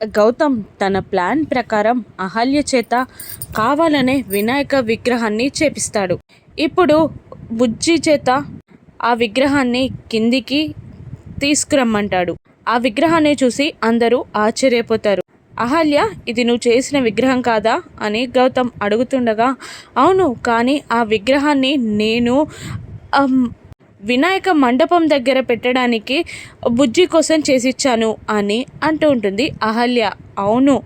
గౌతమ్ తన ప్లాన్ ప్రకారం అహల్య చేత కావాలనే వినాయక విగ్రహాన్ని చేపిస్తాడు. ఇప్పుడు బుజ్జి చేత ఆ విగ్రహాన్ని కిందికి తీసుకురమ్మంటాడు. ఆ విగ్రహాన్ని చూసి అందరూ ఆశ్చర్యపోతారు. అహల్య ఇది నువ్వు చేసిన విగ్రహం కాదా? అని గౌతమ్ అడుగుతుండగా అవును కానీ ఆ విగ్రహాన్ని నేను వినాయక మండపం దగ్గర పెట్టడానికి బుజ్జి కోసం చేసిచ్చాను అని అంటూ ఉంటుంది అహల్య. అవును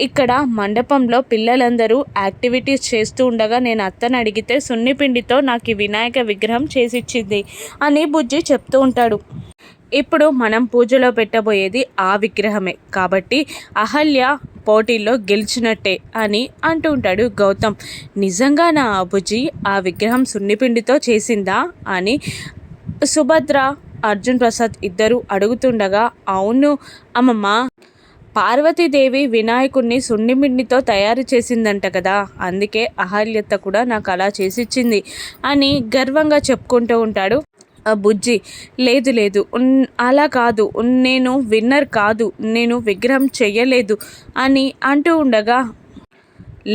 ఇక్కడ మండపంలో పిల్లలందరూ యాక్టివిటీస్ చేస్తూ ఉండగా నేను అత్తను అడిగితే సున్నిపిండితో నాకు ఈ వినాయక విగ్రహం చేసిచ్చింది అని బుజ్జి చెప్తూ ఉంటాడు. ఇప్పుడు మనం పూజలో పెట్టబోయేది ఆ విగ్రహమే. కాబట్టి అహల్య పోటీల్లో గెలిచినట్టే అని అంటూ ఉంటాడు గౌతమ్. నిజంగా నా అబుజీ ఆ విగ్రహం సున్నిపిండితో చేసిందా అని సుభద్ర అర్జున్ ప్రసాద్ ఇద్దరు అడుగుతుండగా అవును అమ్మమ్మ పార్వతీదేవి వినాయకుడిని సున్నిపిండితో తయారు చేసిందంట కదా అందుకే అహల్యత కూడా నాకు అలా చేసిచ్చింది అని గర్వంగా చెప్పుకుంటూ ఉంటాడు బుజ్జి లేదు లేదు ఉన్- అలా కాదు నేను విన్నర్ కాదు నేను విగ్రహం చెయ్యలేదు అని అంటూ ఉండగా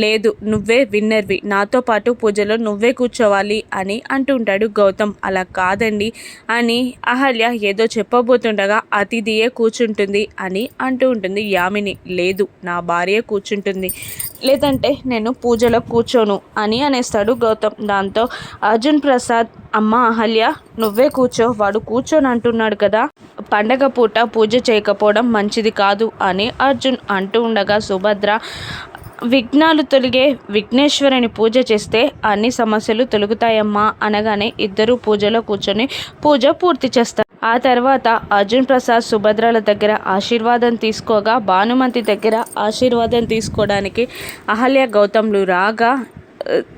లేదు నువ్వే విన్నర్వి. నాతో పాటు పూజలో నువ్వే కూర్చోవాలి అని అంటుంటాడు గౌతమ్. అలా కాదండి అని అహల్య ఏదో చెప్పబోతుండగా అతిథియే కూర్చుంటుంది అని అంటూ ఉంటుంది యామిని. లేదు నా భార్య కూర్చుంటుంది. లేదంటే నేను పూజలో కూర్చోను అని అనేస్తాడు గౌతమ్. దాంతో అర్జున్ ప్రసాద్ అమ్మ అహల్య నువ్వే కూర్చో వాడు కూర్చొని అంటున్నాడు కదా. పండగ పూట పూజ చేయకపోవడం మంచిది కాదు అని అర్జున్ అంటూ ఉండగా సుభద్ర విఘ్నాలు తొలిగే విఘ్నేశ్వరుని పూజ చేస్తే అన్ని సమస్యలు తొలుగుతాయమ్మా అనగానే ఇద్దరు పూజలో కూర్చొని పూజ పూర్తి చేస్తారు. ఆ తర్వాత అర్జున్ ప్రసాద్ సుభద్రల దగ్గర ఆశీర్వాదం తీసుకోగా భానుమతి దగ్గర ఆశీర్వాదం తీసుకోవడానికి అహల్య గౌతమ్లు రాగా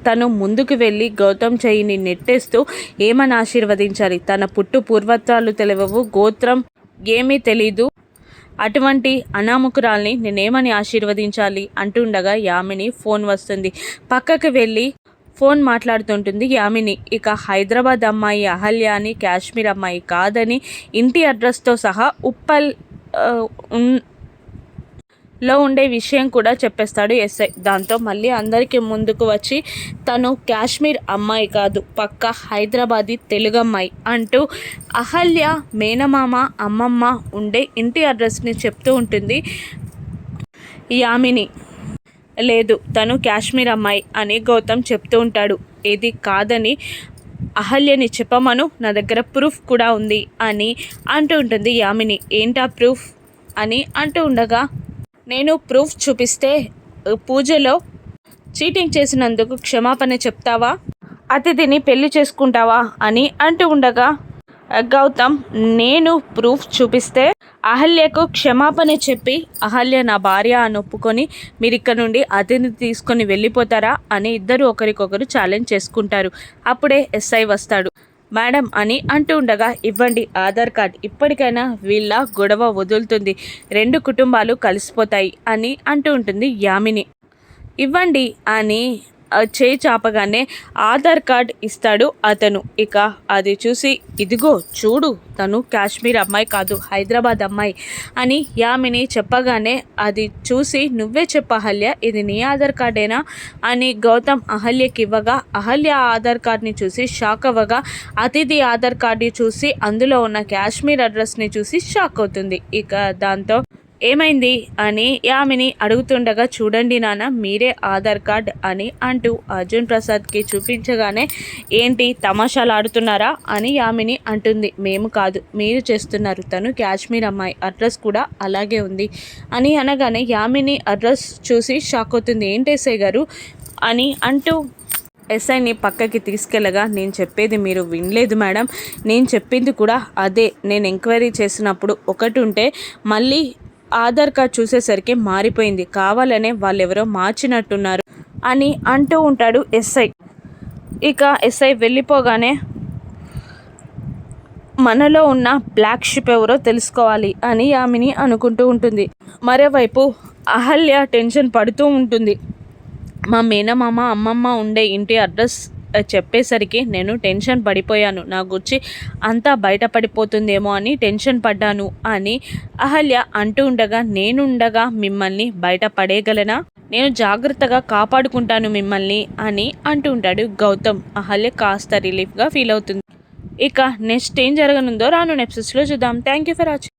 తను ముందుకు వెళ్ళి గౌతమ్ చెయ్యిని నెట్టేస్తూ ఏమని ఆశీర్వదించాలి? తన పుట్టు పూర్వత్వాలు తెలియవు గోత్రం ఏమీ తెలీదు. అటువంటి అనామకురాల్ని నేనేమని ఆశీర్వదించాలి అంటుండగా యామిని ఫోన్ వస్తుంది. పక్కకు వెళ్ళి ఫోన్ మాట్లాడుతుంటుంది యామిని. ఇక హైదరాబాద్ అమ్మాయి అహల్య అని కాశ్మీర్ అమ్మాయి కాదని ఇంటి అడ్రస్తో సహా ఉప్పల్ లో ఉండే విషయం కూడా చెప్పేస్తాడు ఎస్ఐ. దాంతో మళ్ళీ అందరికీ ముందుకు వచ్చి తను కాశ్మీర్ అమ్మాయి కాదు పక్క హైదరాబాదీ తెలుగు అమ్మాయి అంటూ అహల్య మేనమామ అమ్మమ్మ ఉండే ఇంటి అడ్రస్ని చెప్తూ ఉంటుంది యామిని. లేదు తను కాశ్మీర్ అమ్మాయి అని గౌతమ్ చెప్తూ ఉంటాడు. ఇది కాదని అహల్యని చెప్పమను నా దగ్గర ప్రూఫ్ కూడా ఉంది అని అంటూ ఉంటుంది యామిని. ఏంటా ప్రూఫ్ అని అంటూ ఉండగా నేను ప్రూఫ్ చూపిస్తే పూజలో చీటింగ్ చేసినందుకు క్షమాపణ చెప్తావా? అతిథిని పెళ్ళి చేసుకుంటావా అని అంటూ ఉండగా గౌతమ్ నేను ప్రూఫ్ చూపిస్తే అహల్యకు క్షమాపణ చెప్పి అహల్య నా భార్య అని ఒప్పుకొని మీరు ఇక్కడ నుండి అతిథిని తీసుకొని వెళ్ళిపోతారా? అని ఇద్దరు ఒకరికొకరు ఛాలెంజ్ చేసుకుంటారు. అప్పుడే ఎస్ఐ వస్తాడు. మేడం అని అంటూ ఉండగా ఇవ్వండి ఆధార్ కార్డ్. ఇప్పటికైనా వీళ్ళ గొడవ వదులుతుంది. రెండు కుటుంబాలు కలిసిపోతాయి అని అంటూ ఉంటుంది యామిని. ఇవ్వండి అని చేయి చాపగానే ఆధార్ కార్డ్ ఇస్తాడు అతను. ఇక అది చూసి ఇదిగో చూడు తను కాశ్మీర్ అమ్మాయి కాదు హైదరాబాద్ అమ్మాయి అని యామిని చెప్పగానే అది చూసి నువ్వే చెప్ప అహల్య ఇది నీ ఆధార్ కార్డేనా? అని గౌతమ్ అహల్యకి ఇవ్వగా అహల్య ఆధార్ కార్డ్ని చూసి షాక్ అవ్వగా అతిథి ఆధార్ కార్డు చూసి అందులో ఉన్న కాశ్మీర్ అడ్రస్ని చూసి షాక్ అవుతుంది. ఇక దాంతో ఏమైంది అని యామిని అడుగుతుండగా చూడండి నాన్న మీరే ఆధార్ కార్డ్ అని అంటూ అర్జున్ ప్రసాద్కి చూపించగానే ఏంటి తమాషాలు ఆడుతున్నారా? అని యామిని అంటుంది. మేము కాదు మీరు చేస్తున్నారు. తను కాశ్మీర్ అమ్మాయి. అడ్రస్ కూడా అలాగే ఉంది అని అనగానే యామిని అడ్రస్ చూసి షాక్ అవుతుంది. ఏంటి గారు? అని అంటూ ఎస్ఐని పక్కకి తీసుకెళ్ళగా నేను చెప్పేది మీరు వినలేదు మేడం. నేను చెప్పింది కూడా అదే. నేను ఎంక్వైరీ చేసినప్పుడు ఒకటి ఉంటే మళ్ళీ ఆధార్ కార్డ్ చూసేసరికి మారిపోయింది. కావాలనే వాళ్ళెవరో మార్చినట్టున్నారు అని అంటూ ఉంటాడు ఎస్ఐ. ఇక ఎస్ఐ వెళ్ళిపోగానే మనలో ఉన్న బ్లాక్ షిప్ ఎవరో తెలుసుకోవాలి అని ఆమెని అనుకుంటూ ఉంటుంది. మరోవైపు అహల్య టెన్షన్ పడుతూ ఉంటుంది. మా మేనమామ అమ్మమ్మ ఉండే ఇంటి అడ్రస్ చెప్పేసరికి నేను టెన్షన్ పడిపోయాను. నా గురించి అంతా బయటపడిపోతుందేమో అని టెన్షన్ పడ్డాను అని అహల్య అంటూ ఉండగా నేనుండగా మిమ్మల్ని బయట పడేయగలనా నేను జాగ్రత్తగా కాపాడుకుంటాను మిమ్మల్ని అని అంటూ ఉంటాడు గౌతమ్. అహల్య కాస్త రిలీఫ్గా ఫీల్ అవుతుంది. ఇక నెక్స్ట్ ఏం జరగనుందో రాను నెప్సెస్లో చూద్దాం. Thank you for watching